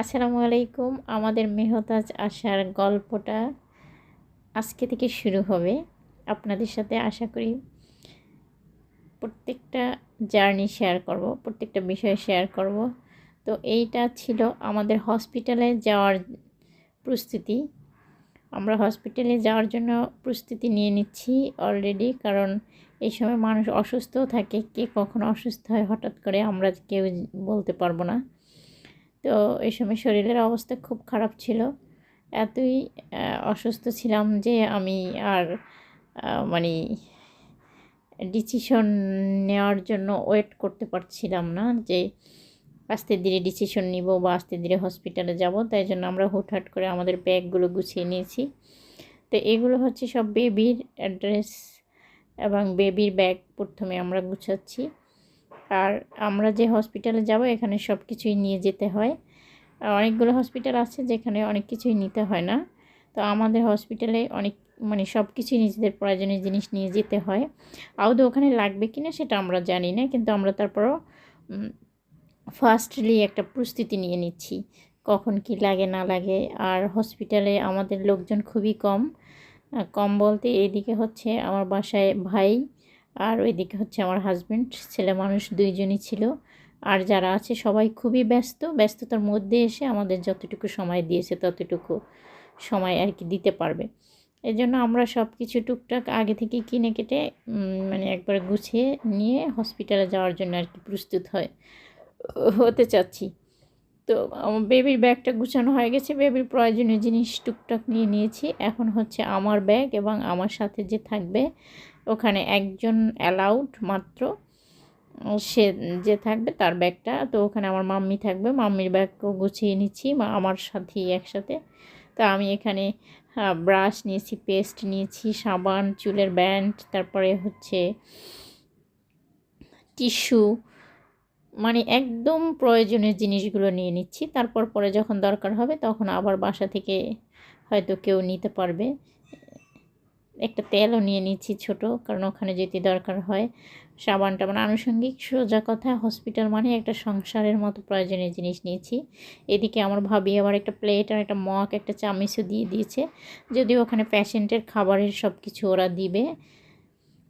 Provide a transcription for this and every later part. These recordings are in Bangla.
আসসালামু আলাইকুম। আমাদের মেহতাজ আসার গল্পটা আজকে থেকে শুরু হবে। আপনাদের সাথে আশা করি প্রত্যেকটা জার্নি শেয়ার করব, প্রত্যেকটা বিষয় শেয়ার করব। তো এইটা ছিল আমাদের হসপিটালে যাওয়ার প্রস্তুতি। আমরা হসপিটালে যাওয়ার জন্য প্রস্তুতি নিয়ে নিচ্ছি অলরেডি কারণ এই সময় মানুষ অসুস্থ থাকে। কে কখন অসুস্থ হয় হঠাৎ করে আমরা কেউ বলতে পারব না। তো এই সময় শরীরের অবস্থা খুব খারাপ ছিল। এতই অসুস্থ ছিলাম যে আমি আর মানে ডিসিশন নেওয়ার জন্য ওয়েট করতে পারছিলাম না যে আস্তে ধীরে ডিসিশন নিব বা আস্তে ধীরে হসপিটালে যাব। তাই জন্য আমরা হুটহাট করে আমাদের ব্যাগগুলো গুছিয়ে নিয়েছি। তো এগুলো হচ্ছে সব বেবির অ্যাড্রেস এবং বেবির ব্যাগ প্রথমে আমরা গুছাচ্ছি। আর আমরা যে হসপিটালে যাব, এখানে সব কিছুই নিয়ে যেতে হয়। অনেকগুলো হসপিটাল আছে যেখানে অনেক কিছুই নিতে হয় না। তো আমাদের হসপিটালে অনেক মানে সব কিছুই নিজেদের প্রয়োজনীয় জিনিস নিয়ে যেতে হয়। আদৌ ওখানে লাগবে কি না সেটা আমরা জানি না, কিন্তু আমরা তারপরও ফার্স্টলি একটা প্রস্তুতি নিয়ে নিচ্ছি, কখন কি লাগে, না লাগে। আর হসপিটালে আমাদের লোকজন খুবই কম। কম বলতে এদিকে হচ্ছে আমার বাসায় ভাই আর ওইদিকে হচ্ছে আমার হাজব্যান্ড ছেলে মানুষ দুইজনই ছিল। আর যারা আছে সবাই খুবই ব্যস্ত, ব্যস্ততার মধ্যে এসে আমাদের যতটুকু সময় দিয়েছে ততটুকু সময় আর কি দিতে পারবে। এই জন্য আমরা সব কিছু টুকটাক আগে থেকে কিনে কেটে মানে একবার গুছিয়ে নিয়ে হসপিটালে যাওয়ার জন্য আর কি প্রস্তুত হয়, হতে চাচ্ছি। তো বেবির ব্যাগটা গুছানো হয়ে গেছে। বেবির প্রয়োজনীয় জিনিস টুকটাক নিয়ে নিয়েছি। এখন হচ্ছে আমার ব্যাগ এবং আমার সাথে যে থাকবে ওখানে একজন অ্যালাউড মাত্র। সে যে থাকবে তার ব্যাগটা। তো ওখানে আমার মাম্মি থাকবে। মাম্মির ব্যাগও গুছিয়ে নিচ্ছি আমার সাথেই একসাথে। তো আমি এখানে ব্রাশ নিয়েছি পেস্ট নিয়েছি, সাবান, চুলের ব্যান্ড তারপরে হচ্ছে টিস্যু মানে একদম প্রয়োজনীয় জিনিসগুলো নিয়ে নিচ্ছি। তারপর পরে যখন দরকার হবে তখন আবার বাসা থেকে হয়তো কেউ নিতে পারবে। একটা তেলও নিয়ে নিচ্ছি ছোট, কারণ ওখানে যেতে দরকার হয়। সাবানটা মানে আনুষঙ্গিক সোজা কথা, হসপিটাল মানে একটা সংসারের মতো প্রয়োজনীয় জিনিস নিয়েছি এদিকে আমার ভাবি আবার একটা প্লেট আর একটা মগ, একটা চামিচও দিয়ে দিয়েছে। যদিও ওখানে প্যাশেন্টের খাবারের সব কিছু ওরা দিবে।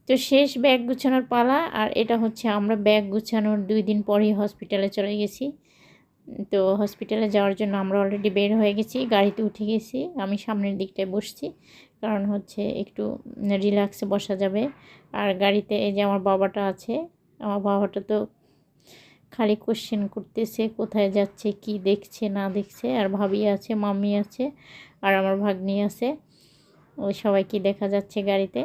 তো শেষ ব্যাগ গুছানোর পালা, আর এটা হচ্ছে আমরা ব্যাগ গুছানোর দুই দিন পরেই হসপিটালে চলে গেছি। তো হসপিটালে যাওয়ার জন্য আমরা অলরেডি বের হয়ে গেছি, গাড়িতে উঠে গেছি, আমি সামনের দিকটায় বসছি, কারণ হচ্ছে একটু রিল্যাক্সে বসা যাবে। আর গাড়িতে এই যে আমার বাবাটা আছে, আমার বাবাটা তো খালি কোশ্চেন করতেছে, কোথায় যাচ্ছে, কি দেখছে, না দেখছে, আর ভাবি আছে, মাম্মি আছে, আর আমার ভাগ্নি আছে, ওই সবাইকে দেখা যাচ্ছে গাড়িতে।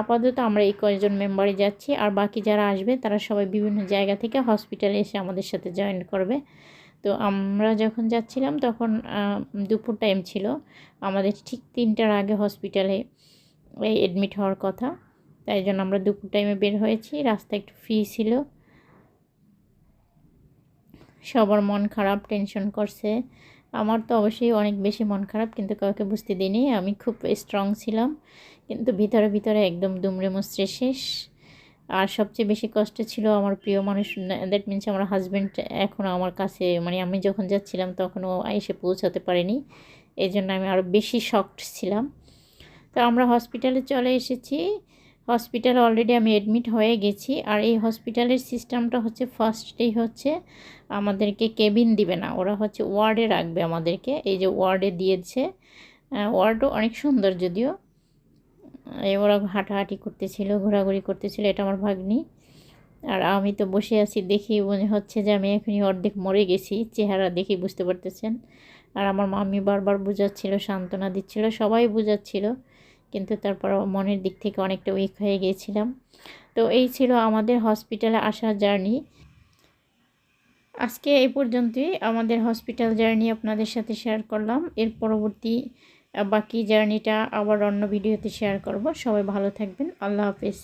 আপাতত আমরা এই কয়েকজন মেম্বারই যাচ্ছি, আর বাকি যারা আসবে, তারা সবাই বিভিন্ন জায়গা থেকে হসপিটালে এসে আমাদের সাথে জয়েন করবে। তো আমরা যখন যাচ্ছিলাম তখন দুপুর টাইম ছিল। আমাদের ঠিক তিনটার আগে হসপিটালে অ্যাডমিট হওয়ার কথা। তাই জন্য আমরা দুপুর টাইমে বের হয়েছি। রাস্তা একটু ফ্রি ছিল। সবার মন খারাপ টেনশন করছে। আমার তো অবশ্যই অনেক বেশি মন খারাপ, কিন্তু কাউকে বুঝতে দিইনি। আমি খুব স্ট্রং ছিলাম। কিন্তু ভিতরে ভিতরে একদম দুমড়ে মুচড়ে শেষ। আর সবচেয়ে বেশি কষ্ট ছিল আমার প্রিয় মানুষ দ্যাট মিনস আমার হাজব্যান্ড এখনও আমার কাছে মানে আমি যখন যাচ্ছিলাম তখন ও এসে পৌঁছাতে পারেনি। এই জন্য আমি আরও বেশি শক্ট ছিলাম। তো আমরা হসপিটালে চলে এসেছি। হসপিটাল অলরেডি আমি অ্যাডমিট হয়ে গেছি। আর এই হসপিটালের সিস্টেমটা হচ্ছে ফার্স্টেই হচ্ছে আমাদেরকে কেবিন দিবে না। ওরা হচ্ছে ওয়ার্ডে রাখবে আমাদেরকে। এই যে ওয়ার্ডে দিয়েছে। ওয়ার্ডও অনেক সুন্দর যদিও। ওরা হাঁটাহাঁটি করতেছিল, ঘোরাঘুরি করতেছিল, এটা আমার ভাগ্নি। আর আমি তো বসে আছি দেখি মনে হচ্ছে যে আমি এখনই অর্ধেক মরে গেছি, চেহারা দেখি বুঝতে পারতেছেন। আর আমার মাম্মি বারবার বুঝাচ্ছিল, সান্ত্বনা দিচ্ছিল, সবাই বুঝাচ্ছিল, কিন্তু তারপর মনের দিক থেকে অনেকটা উইক হয়ে গিয়েছিলাম। তো এই ছিল আমাদের হসপিটালে আসার জার্নি আজকে এই পর্যন্তই। আমাদের হসপিটাল জার্নি আপনাদের সাথে শেয়ার করলাম। এর পরবর্তী বাকি জার্নিটা আবার অন্য ভিডিওতে শেয়ার করব। সবাই ভালো থাকবেন। আল্লাহ হাফেজ।